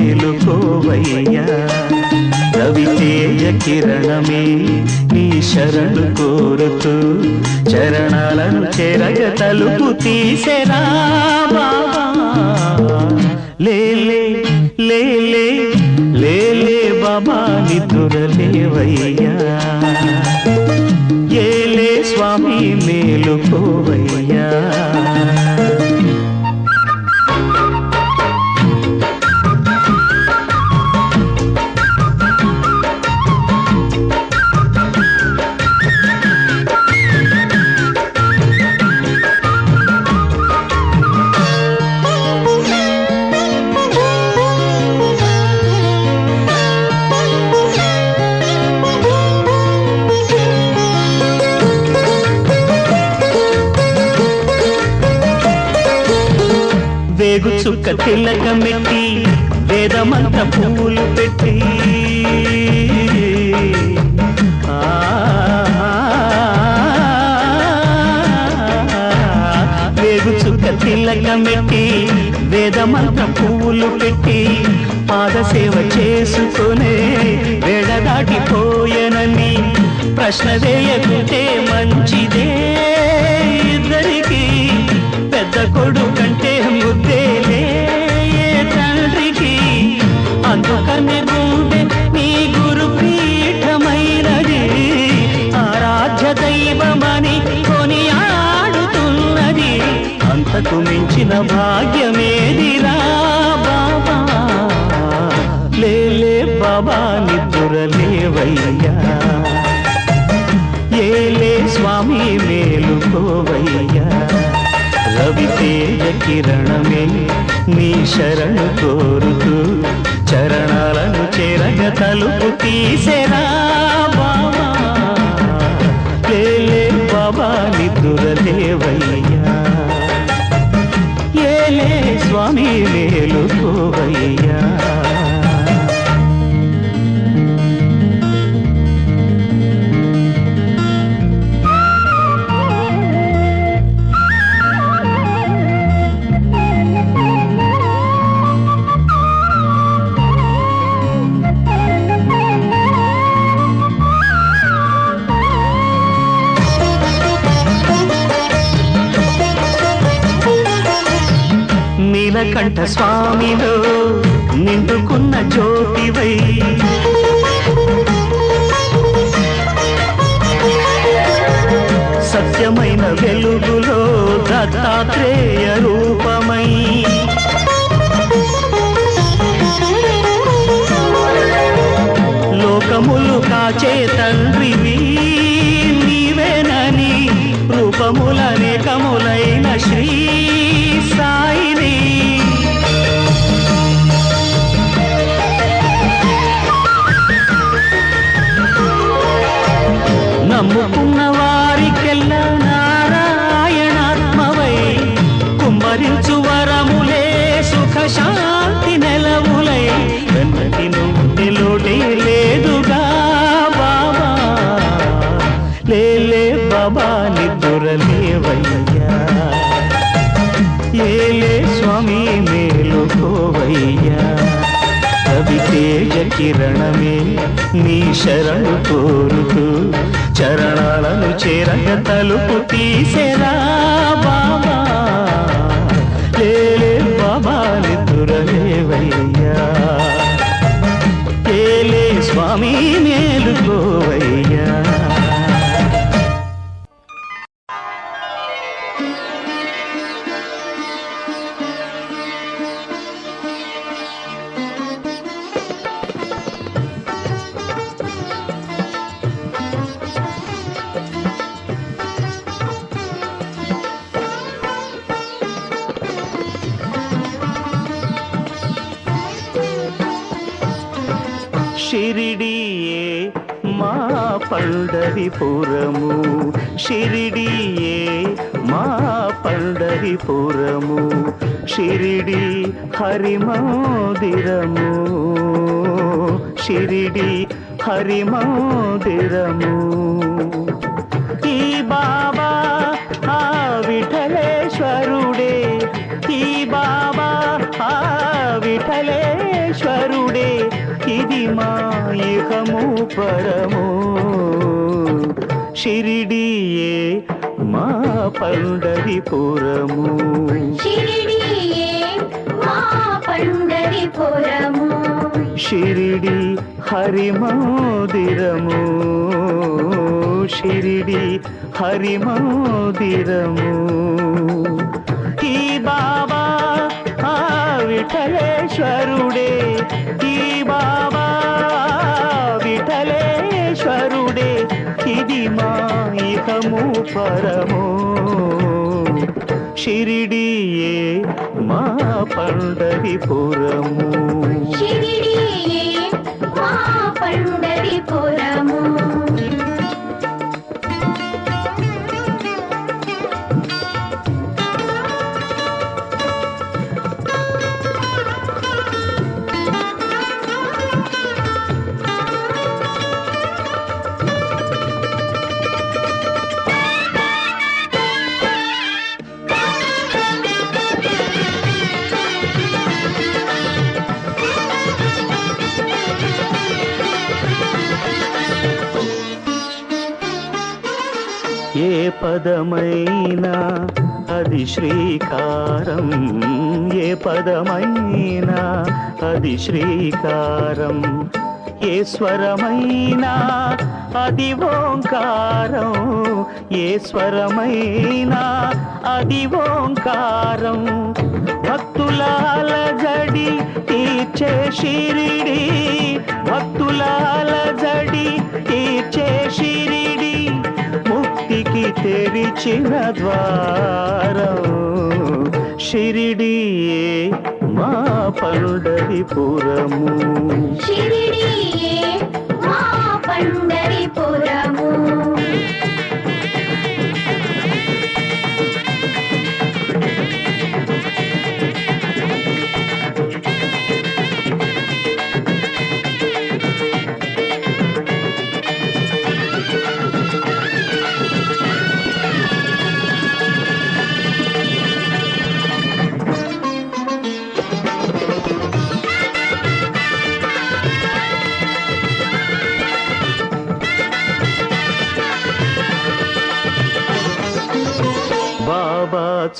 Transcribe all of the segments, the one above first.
మేలుకోవయ్యా. రవితేజ కిరణమే నీ శరణు కోరుతూ చరణాలను చెరగ తలుపు తీసెరా లేలే లేలే లేలే బాబా నిద్రలేవయ్యా. ఏలే స్వామి మేలుకోవయ్యా. వేదమంత పూలు పెట్టి వేగుచుక్క వేగు చుక్క వేదమంత పూలు పెట్టి పాదసేవ చేసుకునే వేడ దాటిపోయనని ప్రశ్న వేయకుంటే మంచిదే. భాగ్యమేదిరా బాబా? లేలే బాబా నిద్రలేవయ్యా ఏలే స్వామి మేలుకోవయ్యా. రవితేజ కిరణమే నీ శరణు కోరుతూ చరణాలను చెరగ తలుపు తీసెరా బాబా. లేలే బాబా నిద్రలేవయ్యా మేలుకోవయ్యా స్వామిలో నిండుకున్న జ్యోతివై. సత్యమైన వెలుగులో దత్తాత్రేయ రూపమై. లోకములు కాచే తండ్రి సుఖ శాంతి నెలవులై వెన్నటి నుండి లోటే లేదుగా బాబా. లేలే బాబా నిద్రలేవయ్యా ఏలే స్వామి మేలుకోవయ్యా రవితేజ కిరణమే నీ శరణు కోరుతూ చరణాలను చేరగ తలుపు తీసేరా బాబా. లేలే బాబా కేలే స్వామి మేలు షిరిడియే మా పండరిపురము. షిరిడియే మా పండరిపురము. షిరిడి హరిమందిరము. షిరిడి హరిమందిరము. ఈ బాబా ఆ విఠలేశ్వరుడే. ఈ బాబా ఆ విఠలేశ్వరుడే. ఇది మా ఇహము పరము. షిరిడియే మా పండరిపురము షిరిడి హరిమందిరము. షిరిడి హరిమందిరము. ఈ బాబా ఆ విఠలేశ్వరుడే పరమో షిరిడియే మా పండరిపురము షిరిడియే మా పండరిపురము పదమైనా? అది శ్రీకారం. ఏ పదమైనా? అది శ్రీకారం. ఏ స్వరమైనా? అది ఓంకారం. ఏ స్వరమైనా? అది ఓంకారం. భక్తులాల జడి తీర్చే షిరిడి. భక్తులాల జడి తీర్చే షిరిడి. భక్తికి తెరిచిన ద్వారం షిరిడియే మా పండరిపురము పురము. మా పండరిపురము బాబా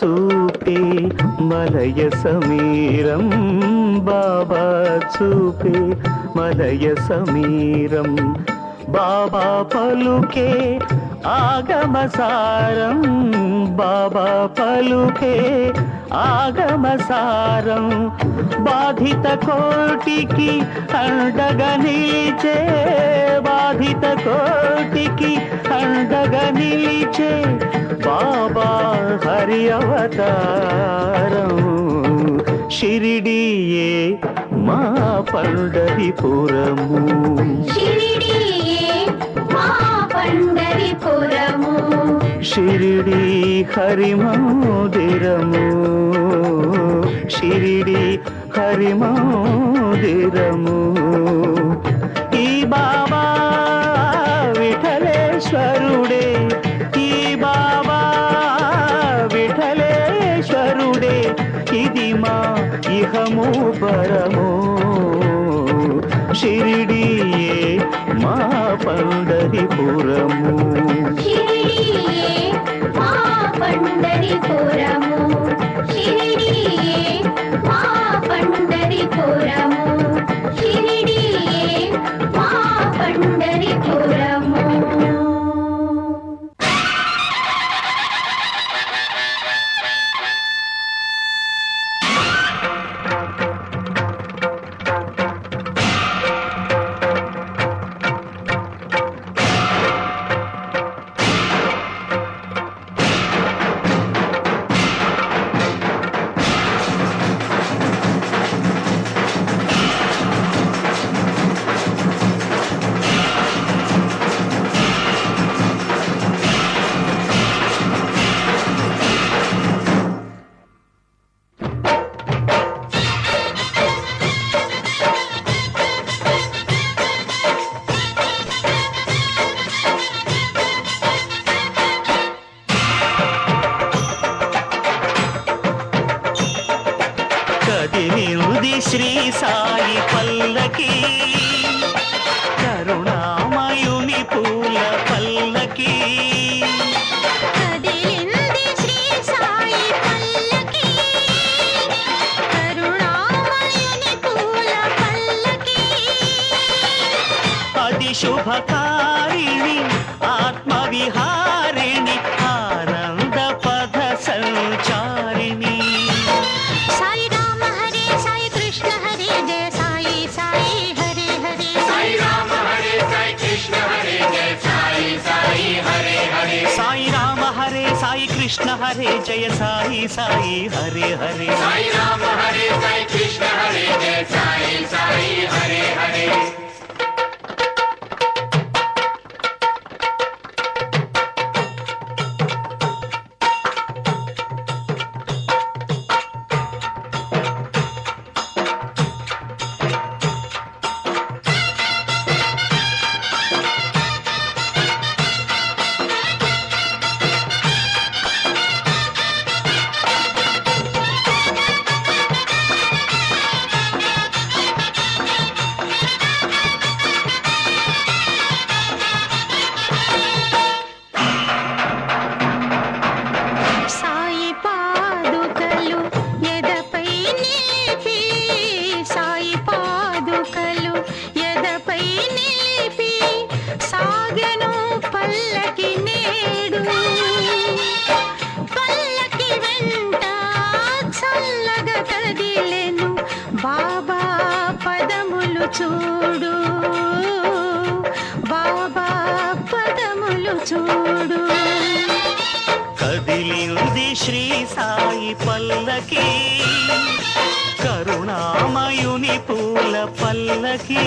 చూపే మలయ సమీరం బాబా చూపే మలయ సమీరం బాబా పలుకే ఆగమసారం బాబా పలుకే ఆగమసారం బాధిత కోటికి అండగా నిలిచే బాధిత కోటికి అండగా నిలిచే బాబా హరి అవతారం. షిరిడియే మా పండరిపురము. షిరిడియే మా పండరిపురము. షిరిడి హరిమోదిరము. షిరిడి హరిమోదిరము. ఈ బాబా విఠలేశ్వరుడే ఈ బాబా విఠలేశ్వరుడే ఇది మా ఇహము పరము. షిరిడియే మా పండరిపురము. షిరిడియే పండరిపురము కోరము. మా అది శుభకారిణి ఆత్మవిహారిణి ఆనంద పద సంచారిణి సాయి రామ హరే సాయి కృష్ణ హరే జయ సాయి సాయి హరే హరే సాయి సాయి రామ హరే సాయి కృష్ణ హరే జయ సాయి సాయి హరే హరే సాయి పదములు చూడు. కదిలింది శ్రీ సాయి పల్లకి కరుణామయుని పూల పల్లకి.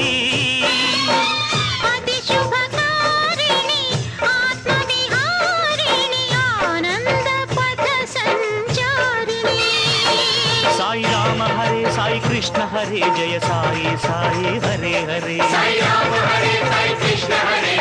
సాయి రామ హరే సాయి కృష్ణ హరే జయ సాయి సాయి హరే హరే. సాయి రామ హరే సాయి కృష్ణ హరే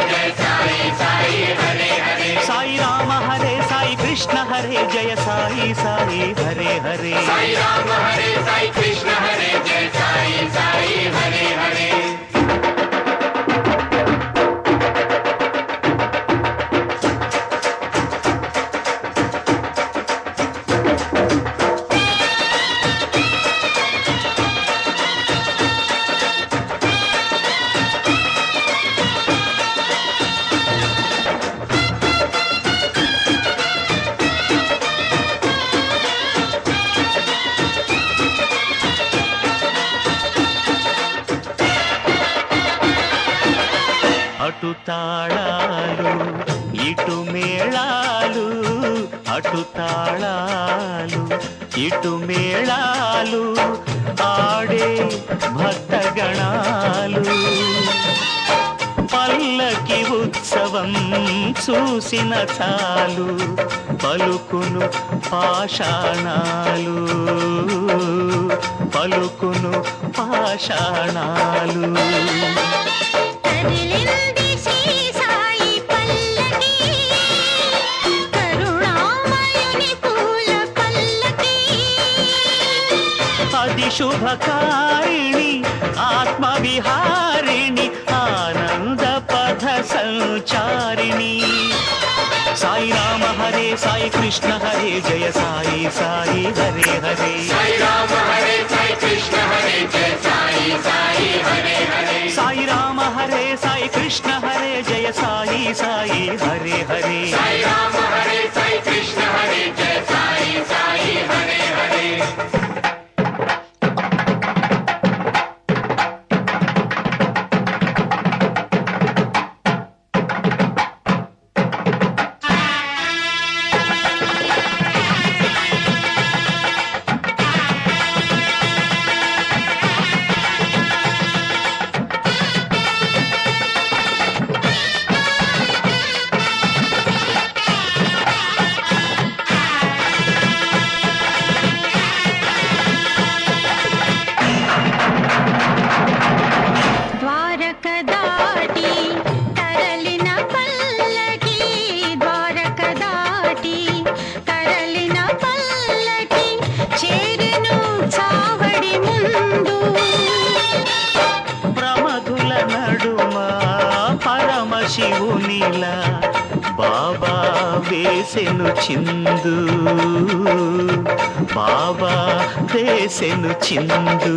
తాళాలు ఇటు మేళాలు అటు తాళాలు ఇటు మేళాలు ఆడే భక్తగణాలు. పల్లకి ఉత్సవం చూసిన చాలు పలుకును పాషాణాలు. పలుకును పాషాణాలు. కదిలిన అది శుభకారిణి ఆత్మవిహారిణి ఆనంద పథ సంచారిణి సాయి రామ హరే సాయి కృష్ణ హరే జయ సాయి సాయి హరే హరే సాయి రామ హరే సాయి కృష్ణ హరే జయ సాయి సాయి హరే హరే ద్వారక దాటి తరలిన పల్లకి ద్వారక దాటి తరలిన పల్లకి చేరెను చావడి ముందు. ప్రమధుల నడుమ పరమశివునిలా బాబా వేసెను చిందు. బాబా వేసెను చిందు.